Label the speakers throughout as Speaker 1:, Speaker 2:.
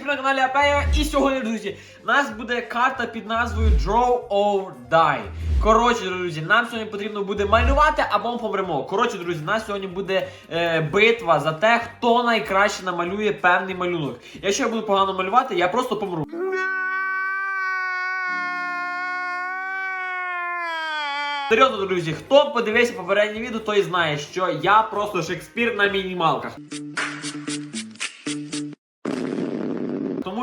Speaker 1: всім на каналі Апея. І сьогодні, друзі, у нас буде карта під назвою Draw or Die. Коротше, друзі, нам сьогодні потрібно буде малювати або ми помремо. Коротше, друзі, у нас сьогодні буде е, битва за те, хто найкраще намалює певний малюнок. Якщо я буду погано малювати, я просто помру. Серйозно, друзі, хто подивився попереднє відео, той знає, що я просто Шекспір на мінімалках.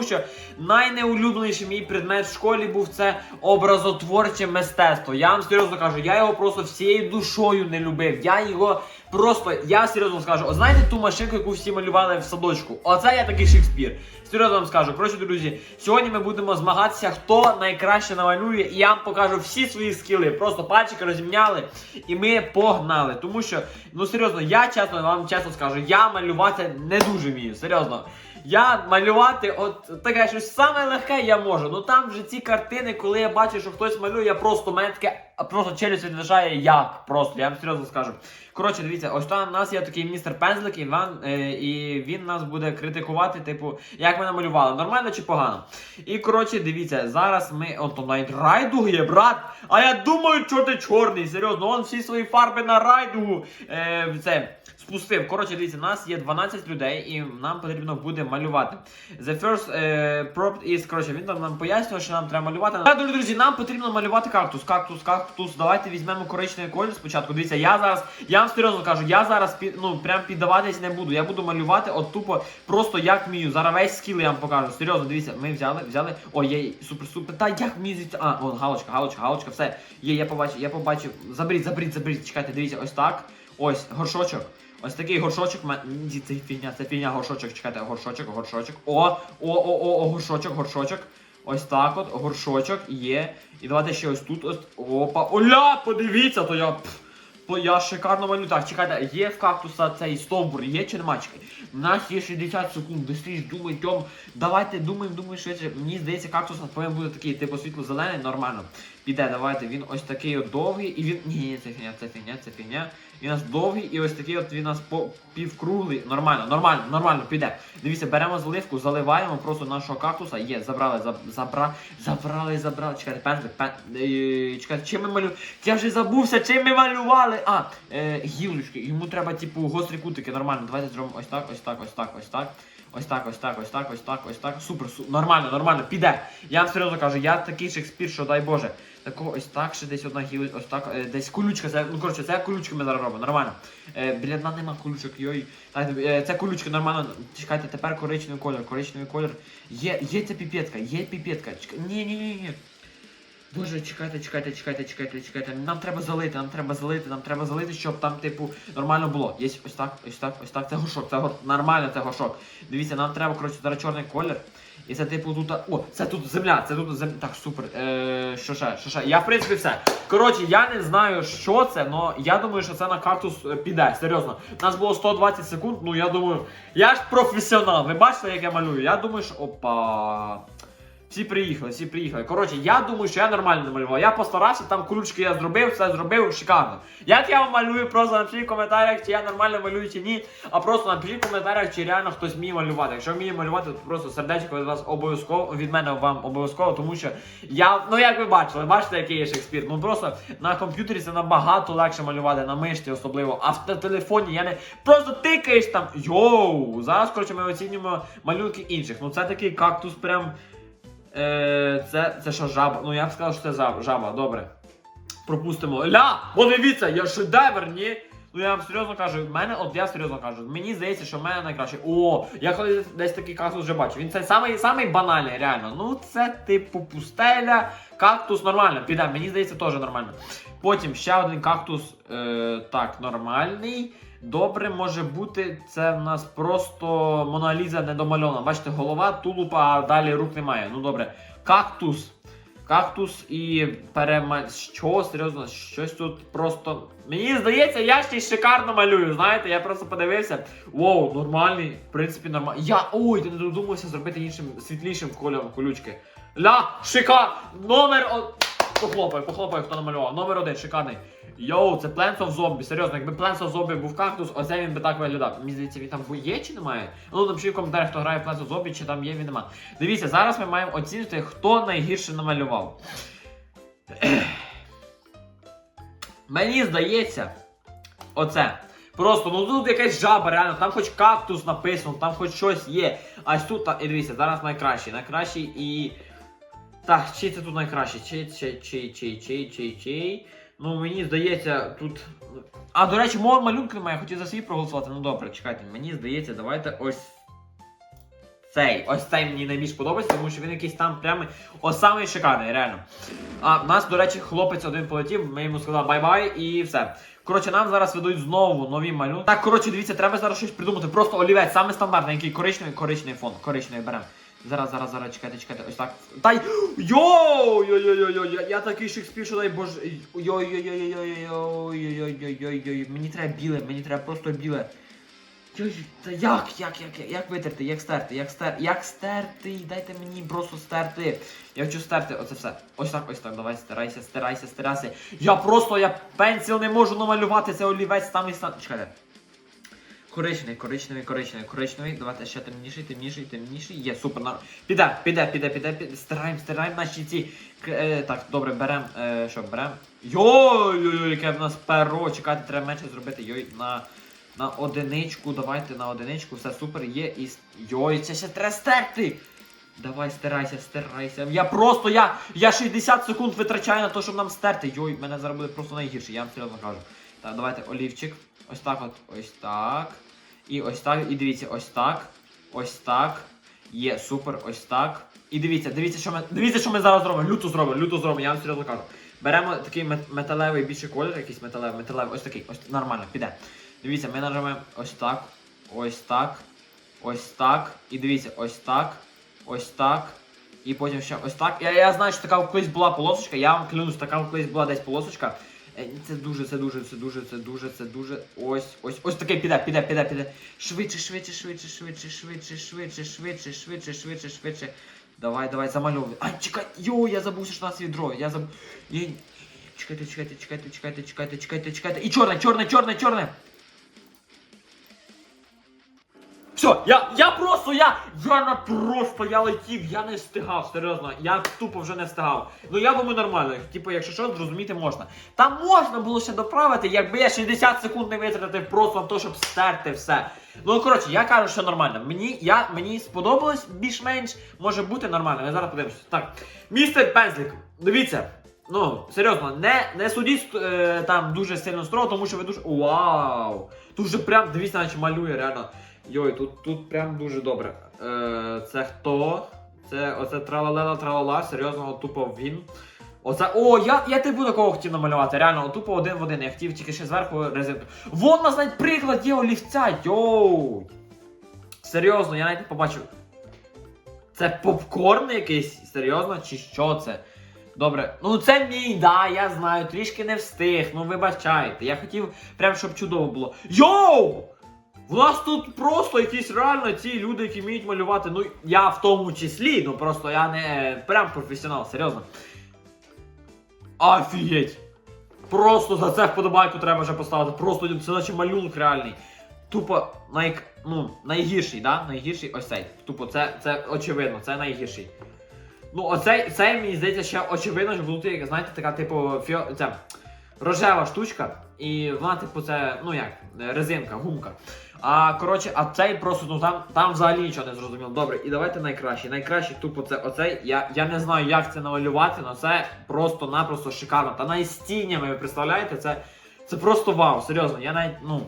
Speaker 1: Що найнеулюбленіший мій предмет в школі був це образотворче мистецтво. Я вам серйозно кажу, я його просто всією душою не любив. Я його просто, я серйозно скажу, о, знаєте ту машинку, яку всі малювали в садочку? Оце я такий Шекспір. Серйозно вам скажу. Коротше, друзі, сьогодні ми будемо змагатися, хто найкраще намалює, і я вам покажу всі свої скіли. Просто пальчики розімняли, і ми погнали. Тому що, ну серйозно, я чесно вам чесно скажу, я малювати не дуже вмію. Серйозно. Я малювати, от таке щось саме легке я можу. Ну там вже ці картини, коли я бачу, що хтось малює, я просто мене таке просто челюсть відважає як. Просто, я вам серйозно скажу. Коротше, дивіться, ось там у нас є такий міністр Пензлик, Іван, е, і він нас буде критикувати, типу, як ми намалювали, нормально чи погано. І коротше, дивіться, зараз ми. От там навіть райдуг є, брат. А я думаю, що ти чорний. Серйозно, он всі свої фарби на райдугу е, це спустив. Коротше, дивіться, нас є 12 людей, і нам потрібно буде малювати. The first е, prompt is, коротше, він там нам пояснював, що нам треба малювати. Так, друзі, нам потрібно малювати кактус. Кактус, кактус. Давайте візьмемо коричневий колір спочатку. Дивіться, я зараз, я вам серйозно кажу, я зараз під, ну, прям піддаватись не буду. Я буду малювати от тупо просто як вмію. Зараз весь скіл я вам покажу. Серйозно, дивіться, ми взяли, взяли. Ой, є, супер, супер. Та як вмію. А, вон, галочка, галочка, галочка, все. Є, я побачив, я побачив. Заберіть, заберіть, заберіть. Чекайте, дивіться, ось так. Ось, горшочок. Ось такий горшочок. Ні, Це фігня, це фігня, горшочок. Чекайте, горшочок, горшочок. О, о, о, о, о, горшочок, горшочок. Ось так от, горшочок є. І давайте ще ось тут. Ось. Опа. Оля, подивіться, то я. пф, я шикарно малюю. Так, чекайте, є в кактуса цей стовбур, є чи нема? Чекай. У нас є 60 секунд, бистріш, думай, Тьом. Давайте думаємо, думаємо швидше. Мені здається, кактус повинен бути такий, типу світло-зелений, нормально. Піде, давайте. Він ось такий от довгий, і він. Ні, це фігня, це фігня, це фігня. Він у нас довгий, і ось такий от він у нас по півкруглий. Нормально, нормально, нормально, піде. Дивіться, беремо заливку, заливаємо просто нашого кактуса. Є, забрали, заб, забра, забрали, забрали. Чекайте, пензлик, пен... е, чекайте, чим ми малюємо? Я вже забувся, чим ми малювали. А, е, гілочки. Йому треба, типу, гострі кутики, нормально. Давайте зробимо ось так, ось так, ось так, ось так. Ось так, ось так, ось так, ось так, ось так. Супер, супер. Нормально, нормально, піде. Я вам серйозно кажу, я такий Шекспір, що дай Боже. Такого ось так, ще десь одна гіль, ось так, е, десь колючка, це, ну коротше, це колючка ми зараз робимо, нормально. Е, біля дна нема колючок, йой. Так, е, це колючка, нормально. Чекайте, тепер коричневий колір, коричневий колір. Є, є ця піпетка, є піпетка. Чекай, ні, ні, ні, ні. Боже, чекайте, чекайте, чекайте, чекайте, чекайте. Нам треба залити, нам треба залити, нам треба залити, щоб там, типу, нормально було. Є ось так, ось так, ось так. Це горшок, це гор... нормально, це горшок. Дивіться, нам треба, коротше, зараз чорний колір. І це типу тут. О, це тут земля, це тут земля. Так, супер. Е, що ще, що ще? Я в принципі все. Коротше, я не знаю, що це, але я думаю, що це на кактус е, піде. Серйозно. У нас було 120 секунд, ну я думаю. Я ж професіонал. Ви бачите, як я малюю? Я думаю, що. Опа. Всі приїхали, всі приїхали. Коротше, я думаю, що я нормально намалював. Я постарався, там колючки я зробив, все зробив шикарно. Як я вам малюю, просто напишіть в коментарях, чи я нормально малюю, чи ні. А просто напишіть в коментарях, чи реально хтось вміє малювати. Якщо вміє малювати, то просто сердечко від вас обов'язково, від мене вам обов'язково, тому що я, ну як ви бачили, бачите, який є Шекспір. Ну просто на комп'ютері це набагато легше малювати, на мишці особливо. А в телефоні я не просто тикаєш там. Йоу! Зараз, коротше, ми оцінюємо малюнки інших. Ну це такий кактус прям. Е, це, це що жаба? Ну я б сказав, що це жаба, добре. Пропустимо. Ля! Подивіться, я шедевр, ні? Ну я вам серйозно кажу, в мене, от я серйозно кажу, мені здається, що в мене найкраще. О, я колись десь такий кактус вже бачив. Він це самий, самий банальний, реально. Ну це типу пустеля, кактус нормально, піде, мені здається, теж нормально. Потім ще один кактус, е, так, нормальний. Добре може бути, це в нас просто Моналіза недомальована. Бачите, голова, тулупа, а далі рук немає. Ну добре. Кактус. Кактус і перема... Що, серйозно, щось тут просто. Мені здається, я ще шикарно малюю. Знаєте, я просто подивився. Воу, нормальний, в принципі, нормальний. Я. Ой, ти не додумався зробити іншим світлішим кольором колючки. Ля, шикар! Номер. о- Похлопаю, похлопаю, хто намалював. Номер один, шикарний. Йоу, це Plants of Zombie. Серйозно, якби Plants of Zombie був кактус, оце він би так виглядав. Мені здається, він там є чи немає? Ну, напишіть в коментарях, хто грає в Plants of Zombie, чи там є, він нема. Дивіться, зараз ми маємо оцінити, хто найгірше намалював. Мені здається, оце. Просто, ну тут якась жаба, реально, там хоч кактус написано, там хоч щось є. А тут, та, і дивіться, зараз найкращий. Найкращий і. Так, чий це тут найкращий? Чий, чий, чий, чий, чий, чий, чий. Ну, мені здається, тут. А, до речі, мого малюнка немає, я хотів за свій проголосувати. Ну добре, чекайте, мені здається, давайте ось. Цей, ось цей мені найбільш подобається, тому що він якийсь там прямий, ось самий шикарний, реально. А в нас, до речі, хлопець один полетів, ми йому сказали бай-бай і все. Коротше, нам зараз ведуть знову нові малюнки. Так, коротше, дивіться, треба зараз щось придумати. Просто олівець, саме стандартний, який коричневий, коричневий фон, коричневий беремо. Зараз, зараз, зараз, чекайте, чекайте, ось так. Та й. Йоу! Йой-йой-йой, я, такий Шекспір, що дай боже. Йой-йой-йой-йой-йой-йой-йой-йой. Мені треба біле, мені треба просто біле. Йой, та як, як, як, як витерти, як стерти, як стерти, як стерти, дайте мені просто стерти. Я хочу стерти, оце все. Ось так, ось так, давай, стирайся, стирайся, стирайся. Я просто, я пенсіл не можу намалювати, це олівець там і стан. Чекайте. Коричневий, коричневий, коричневий, коричневий. Давайте ще темніший, темніший, темніший. Є, супер. на- Піде, піде, піде, піде, піде. Стираємо, стираємо наші ці. Е, так, добре, берем. Е, що, берем. Йой-йой-йой, яке в нас перо. Чекайте, треба менше зробити. Йой, на. На одиничку, давайте на одиничку, все супер є і. Йой, це ще треба стерти! Давай, стирайся, стирайся. Я просто, я, я 60 секунд витрачаю на те, щоб нам стерти. Йой, мене зараз буде просто найгірше, я вам серйозно кажу. Так, давайте олівчик. Ось так от, ось так. І ось так. І дивіться, ось так. Ось так. Є, супер, ось так. І дивіться, дивіться, що ми. Дивіться, що ми зараз зробимо. Люто зробимо, люто зробимо, я вам серйозно кажу. Беремо такий мет- металевий більший колір, якийсь металевий, металевий, ось такий, ось нормально, піде. Дивіться, ми нажимаємо ось так, ось так, ось так. І дивіться, ось так, ось так. І потім ще ось так. Я, я знаю, що така колись була полосочка, я вам клянусь, така колись була десь полосочка. Е, Це дуже, це дуже, це дуже, це дуже, це дуже. Ось, ось, ось таке піде, піде, піде, піде. Швидше, швидше, швидше, швидше, швидше, швидше, швидше, швидше, швидше, швидше. Давай, давай, замальовуй. А, чекай, йо, я забувся, що у нас відро. Я забув. Чекайте, чекайте, чекайте, чекайте, чекайте, чекайте, чекайте. І чорне, чорне, чорне, чорне. Все, я, я просто, я, я на просто, я летів, я не встигав, серйозно, я тупо вже не встигав. Ну я думаю нормально, типу, якщо що, зрозуміти можна. Там можна було ще доправити, якби я 60 секунд не витратив просто на те, щоб стерти все. Ну коротше, я кажу, що нормально. Мені, я, мені сподобалось більш-менш, може бути нормально, я зараз подивлюся. Так, містер Пензлик, дивіться. Ну, серйозно, не, не судіть е, там дуже сильно строго, тому що ви дуже. Вау! Тут вже прям, дивіться, наче малює, реально. Йой, тут, тут прям дуже добре. Е, це хто? Це оце тралалела тралала, серйозно, тупо він. Оце. О, я, я типу такого хотів намалювати. Реально, тупо один в один. Я хотів тільки ще зверху резинку. Вон у нас навіть приклад є олівця, йоу! Серйозно, я навіть побачив. Це попкорн якийсь? Серйозно? Чи що це? Добре, ну це мій, да, я знаю, трішки не встиг, ну вибачайте. Я хотів прям, щоб чудово було. Йоу! В нас тут просто якісь реально ці люди, які вміють малювати. Ну, я в тому числі, ну просто я не прям професіонал, серйозно. Офігеть! Просто за це вподобайку треба вже поставити. Просто це наче малюнок реальний. Тупо най, ну, найгірший, да? Найгірший ось цей. Тупо це, це очевидно, це найгірший. Ну, оцей, цей, мені здається, ще очевидно, що буде, знаєте, така, типу, фіо, ця, рожева штучка. І вона, типу, це, ну як, резинка, гумка. А коротше, а цей просто, ну там, там взагалі нічого не зрозуміло. Добре, і давайте найкращий. Найкращий, тупо, це оцей. Я, я не знаю, як це намалювати, але це просто-напросто шикарно. Та навіть з тінями, ви представляєте, це, це просто вау, серйозно, я навіть, ну.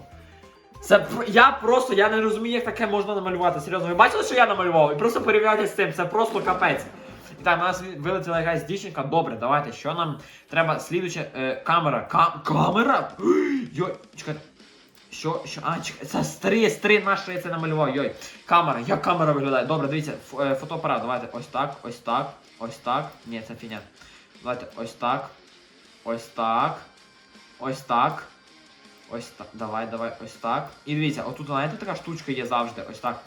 Speaker 1: Це я просто я не розумію, як таке можна намалювати. Серйозно, ви бачили, що я намалював? І просто порівняйте з цим, це просто капець. Так, у нас вилетіла якась дівчинка. Добре, давайте. Що нам треба? Слідуче е, камера. Ка- камера? Йой, чекайте. Що, що? А, чекай, це старий, старий наш, я це намалював. Йой. Камера, як камера виглядає? Добре, дивіться, е, фотоапарат. Давайте ось так, ось так, ось так. Ні, це фіня. Давайте ось так. Ось так. Ось так. Ось так. Давай, давай, ось так. І дивіться, отут, знаєте, така штучка є завжди. Ось так.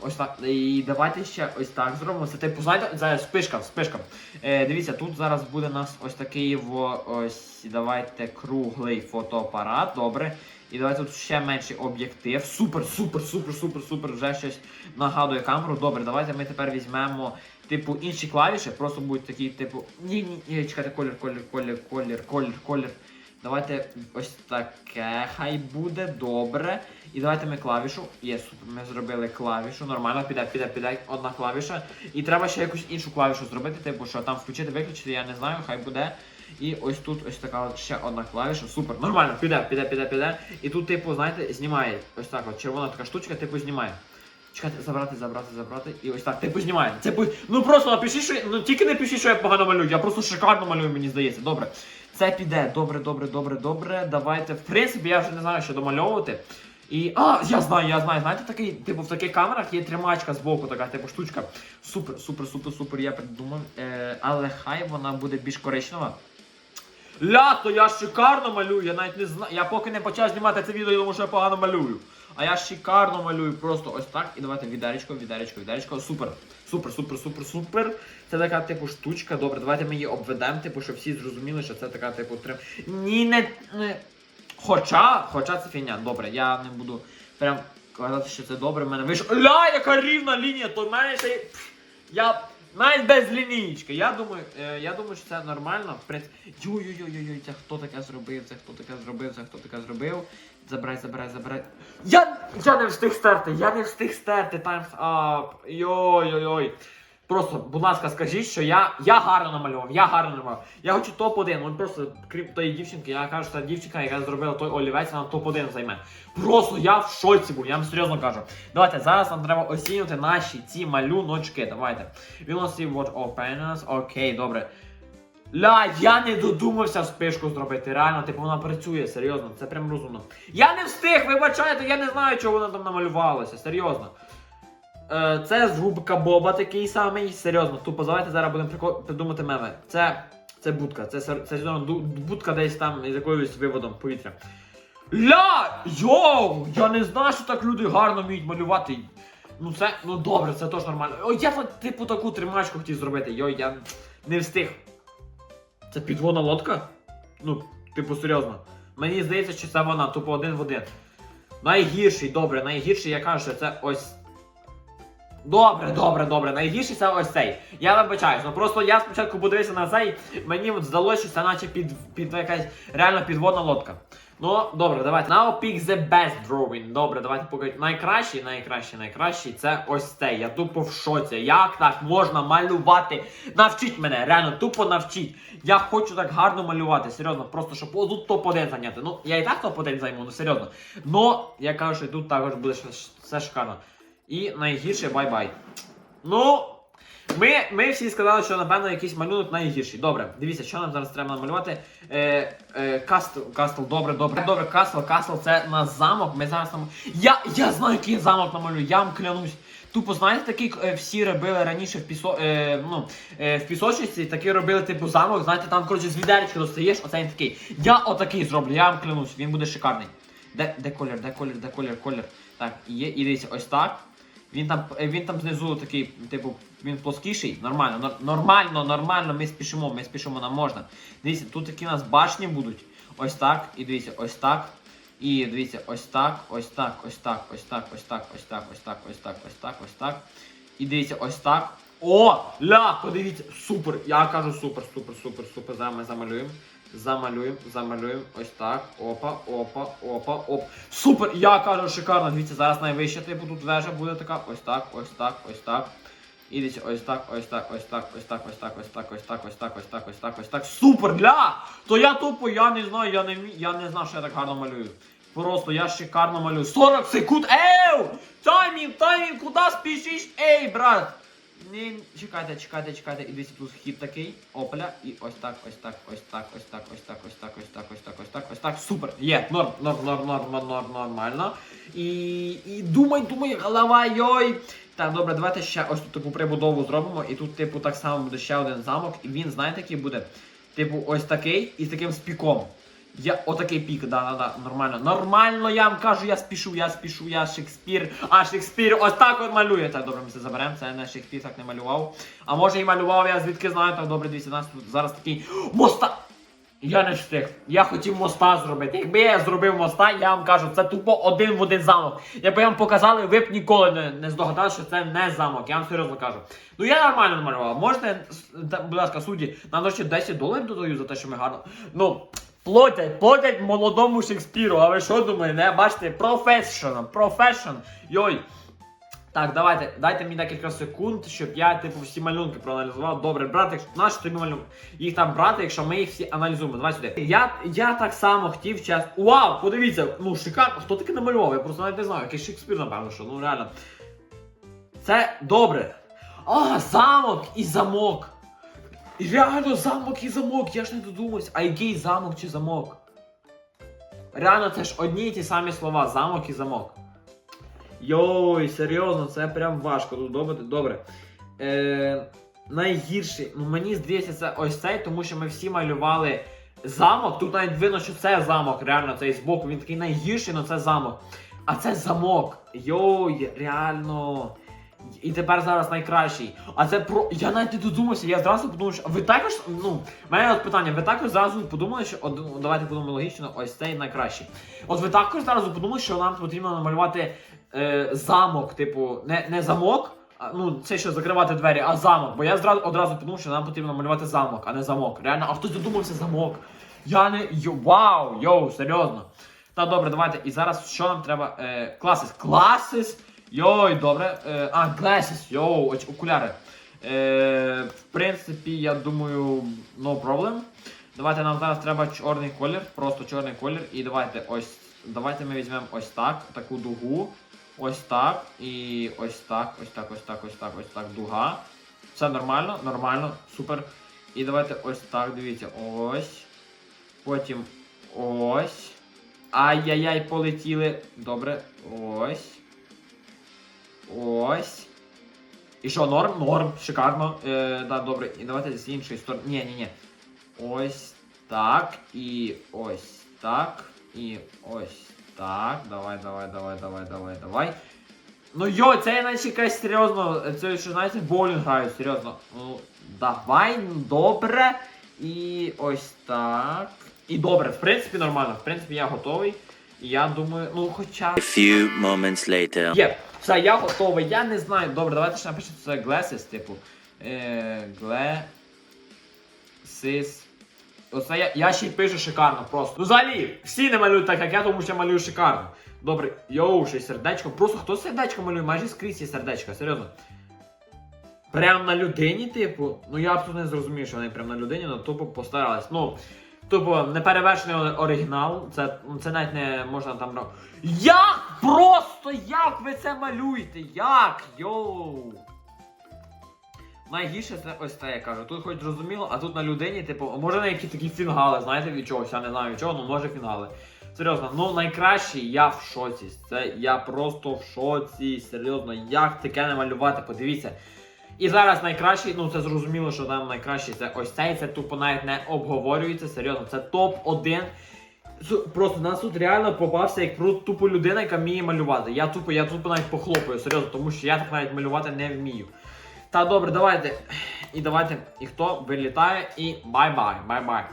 Speaker 1: Ось так. І давайте ще ось так зробимо. Це типу, знаєте, це спишка, спишка. Е, дивіться, тут зараз буде у нас ось такий во, ось, давайте круглий фотоапарат, добре. І давайте тут ще менший об'єктив. Супер, супер, супер, супер, супер. Вже щось нагадує камеру. Добре, давайте ми тепер візьмемо, типу, інші клавіші. Просто будуть такі, типу. Ні, ні, ні, чекайте, колір, колір, колір, колір, колір, колір. Давайте ось таке хай буде, добре. І давайте ми клавішу. Є, супер, ми зробили клавішу. Нормально, піде, піде, піде одна клавіша. І треба ще якусь іншу клавішу зробити, типу, що там включити, виключити, я не знаю, хай буде. І ось тут ось така ще одна клавіша. Супер, нормально, піде, піде, піде, піде. І тут, типу, знаєте, знімає. Ось так от червона така штучка, типу, знімає. Чекайте, забрати, забрати, забрати. І ось так, типу знімає. Типу, ну просто напишіть, що. Ну тільки не пишіть, що я погано малюю, я просто шикарно малюю, мені здається. Добре. Це піде. Добре, добре, добре, добре. Давайте. В принципі, я вже не знаю, що домальовувати. І. А, я знаю, я знаю. Знаєте, такий, типу, в таких камерах є тримачка з боку, така, типу, штучка. Супер, супер, супер, супер, я придумав. Е, але хай вона буде більш коричнева. Лято, я шикарно малюю, я навіть не знаю. Я поки не почав знімати це відео, думаю, що я погано малюю. А я шикарно малюю, просто ось так. І давайте відеречко, відеречко, відеречко. Супер. Супер, супер, супер, супер. Це така, типу, штучка. Добре, давайте ми її обведемо, типу, щоб всі зрозуміли, що це така, типу, трим. Ні, не. не... Хоча, хоча це фігня. Добре, я не буду прям казати, що це добре. В мене вийшло. Ля, яка рівна лінія, то в мене ще. Я навіть без лінійки. Я думаю, е, я думаю, що це нормально. Йой-йой-йой-йой, це хто таке зробив, це хто таке зробив, це хто таке зробив. Забирай, забирай, забирай. Я, я не встиг стерти, я не встиг стерти times up. Йой-йой-йой. Просто, будь ласка, скажіть, що я, я гарно намалював, я гарно намалював. Я хочу топ-1, ну просто крім тої дівчинки, я кажу, що та дівчинка, яка зробила той олівець, вона топ-1 займе. Просто я в шоці був, я вам серйозно кажу. Давайте, зараз нам треба оцінювати наші ці малюночки. Давайте. See what open us. Окей, добре. Ля, я не додумався спишку зробити. Реально, типу вона працює, серйозно, це прям розумно. Я не встиг, вибачайте, я не знаю, чого вона там намалювалася, серйозно. Е, це з губка Боба такий самий, серйозно, тупо давайте зараз будемо прико- придумати меми. Це. Це будка, це, серйозно будка десь там із якоюсь виводом повітря. Ля! Йоу! Я не знаю, що так люди гарно вміють малювати. Ну це, ну добре, це теж нормально. Ой, я типу таку тримачку хотів зробити. Йой, я не встиг. Це підводна лодка? Ну, типу, серйозно. Мені здається, що це вона, тупо один в один. Найгірший, добре, найгірший, я кажу, що це ось. Добре, добре, добре. Найгірший це ось цей. Я вибачаюсь, ну просто я спочатку подивився на цей, мені от здалося, що це наче під, під якась реально підводна лодка. Ну, добре, давайте. Now pick the best drawing. Добре, давайте поки найкращий, найкращий, найкращий це ось цей. Я тупо в шоці. Як так можна малювати? Навчіть мене, реально, тупо навчіть. Я хочу так гарно малювати, серйозно, просто щоб тут топ-1 зайняти. Ну, я і так топ-1 займу, ну серйозно. Но я кажу, що тут також буде все шикарно. І найгірше бай-бай. Ну. Ми, ми всі сказали, що напевно якийсь малюнок найгірший. Добре, дивіться, що нам зараз треба намалювати. Е, е, кастл, кастл, добре, добре. Добре, кастл, кастл, це на замок. Ми зараз нам. Я, я знаю, який я замок намалюю, я вам клянусь. Тупо, знаєте, такий е, всі робили раніше в пісо, е, ну, е, в пісочниці, такі робили типу замок, знаєте, там, коротше, з відеречка достаєш, оце він такий. Я отакий зроблю, я вам клянусь, він буде шикарний. Де, де колір, де колір, де колір, колір. Так, є, і дивіться, ось так. Він там, е, він там знизу такий, типу, він плоскіший, нормально, нор- нормально, нормально, ми спішимо, ми спішимо, нам можна. Дивіться, тут такі у нас башні будуть. Ось так, і дивіться, ось так. І дивіться, ось так, ось так, ось так, ось так, ось так, ось так, ось так, ось так, ось так, ось так. І дивіться, ось так. О! Ля! Подивіться! Супер! Я кажу супер, супер, супер, супер. Зараз ми замалюємо. Замалюємо, замалюємо. Ось так. Опа, опа, опа, оп. Супер! Я кажу шикарно. Дивіться, зараз найвища, типу, тут вежа буде така. Ось так, ось так, ось так. І дивіться, ось так, ось так, ось так, ось так, ось так, ось так, ось так, ось так, ось так, ось так, ось так. Супер! Ля! То я тупо, я не знаю, я не я не знав, що я так гарно малюю. Просто я шикарно малюю. 40 секунд! Еу! Таймінг, таймінг, куди спішиш? Ей, брат! Ні, чекайте, чекайте, чекайте. І дивіться, тут хід такий. Опля. І ось так, ось так, ось так, ось так, ось так, ось так, ось так, ось так, ось так, ось так. Супер. Є, норм, норм, норм, норм, норм, нормально. І, і думай, думай, голова, йой. Так, добре, давайте ще ось тут таку прибудову зробимо. І тут, типу, так само буде ще один замок. І він, знаєте, який буде? Типу, ось такий і з таким спіком. Я отакий пік, да, да, да, нормально. Нормально, я вам кажу, я спішу, я спішу, я Шекспір. А Шекспір ось так от малює. Так, добре, ми це заберемо. Це не Шекспір так не малював. А може і малював, я звідки знаю, так добре, дивіться, у нас тут зараз такий моста. Я не встиг. Я хотів моста зробити. Якби я зробив моста, я вам кажу, це тупо один в один замок. Якби вам показали, ви б ніколи не, не здогадали, що це не замок. Я вам серйозно кажу. Ну я нормально намалював. Можете, будь ласка, судді, нам ще 10 доларів додаю за те, що ми гарно. Ну, платять, платять молодому Шекспіру. А ви що думаєте? Не бачите? Професіонал, професіон. Йой. Так, давайте, дайте мені декілька секунд, щоб я типу всі малюнки проаналізував. Добре, брати, якщо наш тобі малюнки. Їх там брати, якщо ми їх всі аналізуємо. Давай сюди. Я, я так само хотів час. Вау! Подивіться, ну шикарно. Хто таке намалював? Я просто навіть не знаю. Якийсь Шекспір, напевно, що ну реально. Це добре. А, замок і замок. І Реально замок і замок. Я ж не додумався. А замок чи замок? Реально, це ж одні й ті самі слова: замок і замок. Йой, серйозно, це прям важко тут добре. Добре. Е, найгірший, ну мені здається, це ось цей, тому що ми всі малювали замок. Тут навіть видно, що це замок, реально, цей збоку. Він такий найгірший, але це замок. А це замок. Йой, реально. І тепер зараз найкращий. А це про. Я навіть не додумався, я зразу подумав, що. Ви також. Ну, в мене от питання, ви також зразу подумали, що. От, давайте подумаємо логічно, ось цей найкращий. От ви також зразу подумали, що нам потрібно намалювати е, замок, типу, не, не замок. а, Ну, це що закривати двері, а замок. Бо я зразу одразу подумав, що нам потрібно малювати замок, а не замок. Реально, а хтось додумався замок. Я не. Йо, вау, йоу, серйозно. Та добре, давайте. І зараз що нам треба? Е, класис. Йой, добре. Е, а, glasses, йоу, окуляри. Е, в принципі, я думаю, no problem. Давайте нам зараз треба чорний колір, просто чорний колір. І давайте ось. Давайте ми візьмемо ось так, таку дугу. Ось так. І ось так, ось так, ось так, ось так, ось так, дуга. Все нормально, нормально, супер. І давайте ось так, дивіться, ось. Потім ось. Ай-яй-яй, полетіли. Добре. Ось. Ось. І що, норм? Норм, шикарно. Е, да, добре. І давайте з іншої сторони. Ні, ні, ні. Ось так. І ось так. І ось так. Давай, давай, давай, давай, давай, давай. Ну йо, це я наче якась серйозно. Це що, знаєте, в боулінг грають, серйозно. Ну, давай, ну, добре. І ось так. І добре, в принципі, нормально. В принципі, я готовий. І я думаю, ну хоча.
Speaker 2: A few moments later.
Speaker 1: Є, все, я готовий, я не знаю. Добре, давайте ще напишемо це glasses, типу. Е, glasses. Оце я, я ще й пишу шикарно просто. Ну взагалі, всі не малюють так, як я, тому що я малюю шикарно. Добре, йоу, ще сердечко. Просто хто сердечко малює? Майже скрізь є сердечко, серйозно. Прям на людині, типу. Ну я абсолютно не зрозумів, що вони прям на людині, але тупо постарались. Ну, тупо неперевершений оригінал. Це, це навіть не можна там. Як? Просто як ви це малюєте? Як? Йоу. Найгірше це ось це я кажу. Тут хоч зрозуміло, а тут на людині, типу, може на які такі фінгали, знаєте від чогось, я не знаю від чого, ну може фінгали. Серйозно, ну найкращий я в шоці. Це я просто в шоці. Серйозно, як таке намалювати, подивіться. І зараз найкращий, ну це зрозуміло, що там найкращий це ось цей, це тупо навіть не обговорюється. Серйозно, це топ-1. Су- Просто нас тут реально попався як про тупо людина, яка вміє малювати. Я тупо, я тупо навіть похлопаю, серйозно, тому що я так навіть малювати не вмію. Та добре, давайте. І давайте. І хто вилітає, і бай-бай, бай-бай.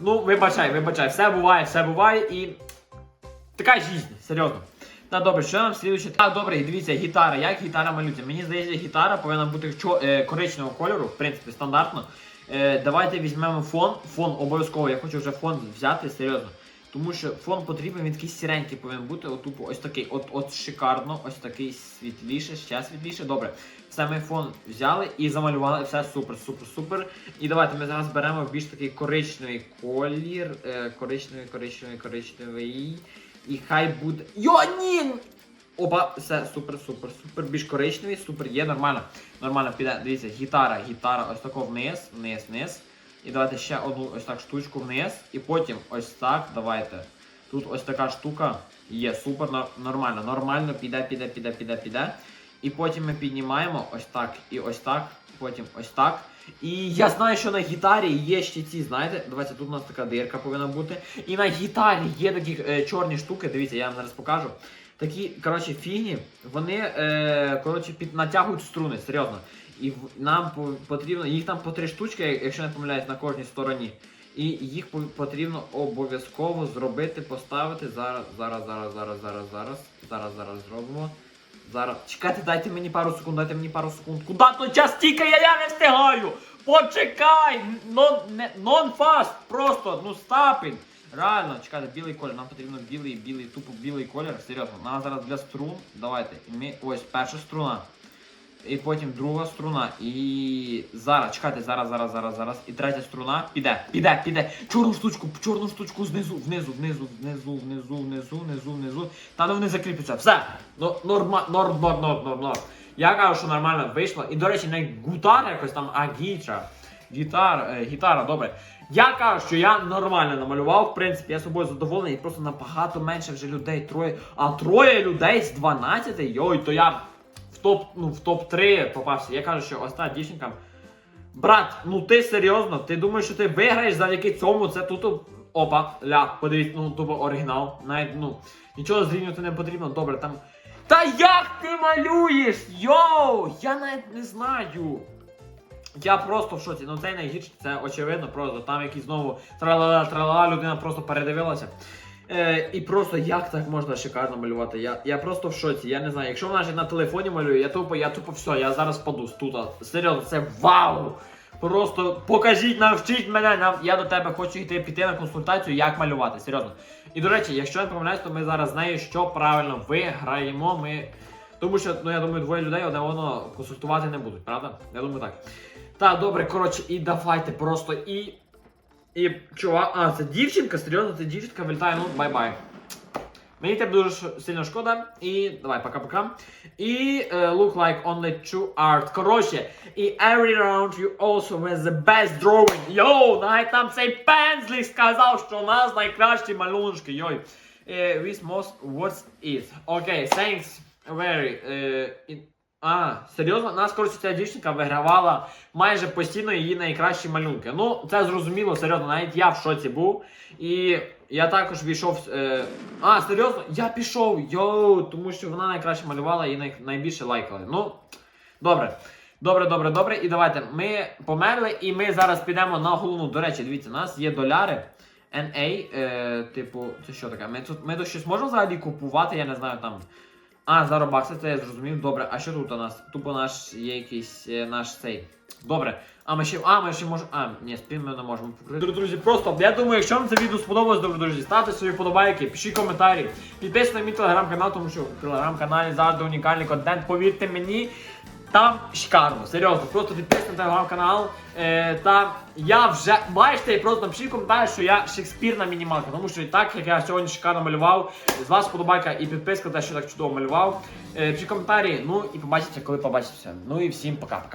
Speaker 1: Ну, вибачай, вибачай, все буває, все буває і. Така жизнь, серйозно. Та добре, що нам слідуюче? Так, добре, дивіться, гітара. Як гітара малюється? Мені здається, гітара повинна бути е, коричневого кольору, в принципі, стандартно. Е, давайте візьмемо фон. Фон обов'язково, я хочу вже фон взяти, серйозно. Тому що фон потрібен, він такий сіренький повинен бути. От, тупо, ось такий, от, от шикарно, ось такий світліше, ще світліше. Добре. Все ми фон взяли і замалювали. Все супер, супер, супер. І давайте ми зараз беремо більш такий коричневий колір. Е, коричневий, коричневий, коричневий. І хай буде. Йо, ні! Опа, все, супер, супер, супер. Більш коричневий, супер, є, нормально. Нормально піде. Дивіться, гітара, гітара, ось тако вниз, вниз, вниз. І давайте ще одну ось так штучку вниз. І потім ось так, давайте. Тут ось така штука. Є, супер, нормально, нормально, піде, піде, піде, піде, піде. І потім ми піднімаємо ось так і ось так, потім ось так. І я знаю, що на гітарі є ще ці, знаєте, давайте тут у нас така дирка повинна бути. І на гітарі є такі е, чорні штуки, дивіться, я вам зараз покажу. Такі, коротше, фігні, вони е, коротше, під, натягують струни, серйозно. І нам потрібно, їх там по три штучки, якщо не помиляюсь, на кожній стороні. І їх потрібно обов'язково зробити, поставити. Зараз, зараз, зараз, зараз, зараз, зараз. Зараз, зараз зробимо. Зараз. Чекайте, дайте мені пару секунд, дайте мені пару секунд. Куди то час тікає, я не встигаю! Почекай! Non-fast! Просто, ну стапінь! Реально, чекайте, білий колір, нам потрібно білий, білий, тупо білий колір, серйозно. Нам зараз для струн, давайте. Ми, ось перша струна. І потім друга струна. І зараз, чекайте, зараз, зараз, зараз, зараз. І третя струна. Піде, піде, піде. Чорну штучку, чорну штучку знизу, внизу, внизу, внизу, внизу, внизу, внизу, внизу. Де вони закріпляться. Все. Ну, норма, норм, норм, норм, норм, норм. Я кажу, що нормально вийшло. І, до речі, не гутара якось там, а гітра. Гітар, е, гітара, добре. Я кажу, що я нормально намалював, в принципі, я собою задоволений, просто набагато менше вже людей, троє. А троє людей з 12, йой, то я топ, ну, в топ-3 попався. Я кажу, що ось та дівчинка. Брат, ну ти серйозно? Ти думаєш, що ти виграєш завдяки цьому? Це тут опа, ля, подивіться, ну тупо оригінал. Навіть ну нічого зрівнювати не потрібно. Добре, там. Та як ти малюєш? Йоу! Я навіть не знаю. Я просто в шоці. Ну це найгірше, це очевидно, просто там якісь знову тралала, тралала, людина просто передивилася. Е, і просто як так можна шикарно малювати? Я, я просто в шоці. Я не знаю. Якщо вона ж на телефоні малює, я тупо, я тупо все, я зараз паду з тут. Серйозно, це вау! Просто покажіть, навчіть мене. Нам, я до тебе хочу йти піти на консультацію, як малювати. Серйозно. І до речі, якщо я не помиляюсь, то ми зараз з що правильно виграємо. Ми. Тому що, ну я думаю, двоє людей одне одного консультувати не будуть, правда? Я думаю так. Так, добре, коротше, і давайте просто і. І чувак, а, це дівчинка, серйозно, це дівчинка вилітає, ну бай-бай. Мені тебе дуже сильно шкода. І давай, пока-пока. І е, look like only two art. Коротше, і every round you also with the best drawing. Йоу, навіть там цей пензлик сказав, що у нас найкращі малюнки. Йой. Е, with most what's it. Окей, okay, thanks very. In- а, серйозно? Нас, коротше, ця дівчинка вигравала майже постійно її найкращі малюнки. Ну, це зрозуміло, серйозно, навіть я в шоці був. І я також війшов. Е... А, серйозно, я пішов, йоу, тому що вона найкраще малювала і най... найбільше лайкали. Ну, добре. Добре, добре, добре. І давайте. Ми померли, і ми зараз підемо на головну. До речі, дивіться, у нас є доляри. NA, е, типу, це що таке? Ми тут ми тут щось можемо взагалі купувати, я не знаю там. А, за робакси, це я зрозумів. Добре, а що тут у нас? Тупо наш є якийсь е, наш цей. Добре. А ми ще. А, ми ще можемо. А, ні, спін ми не можемо покрити. Друзі, просто я думаю, якщо вам це відео сподобалось, добре, друзі, ставте свої подобайки, пишіть коментарі, підписуйтесь на мій телеграм-канал, тому що в телеграм-каналі завжди унікальний контент. Повірте мені. Там шикарно, серйозно, просто підписуйтесь на телеграм-канал. Е, та я вже бачите, просто напишіть коментар, що я шекспірна мінімалка. Тому що так як я сьогодні шикарно малював, з вас подобайка і підписка, те, що так чудово малював. Е, пишіть коментарі, ну і побачите, коли побачиться. Ну і всім пока-пока.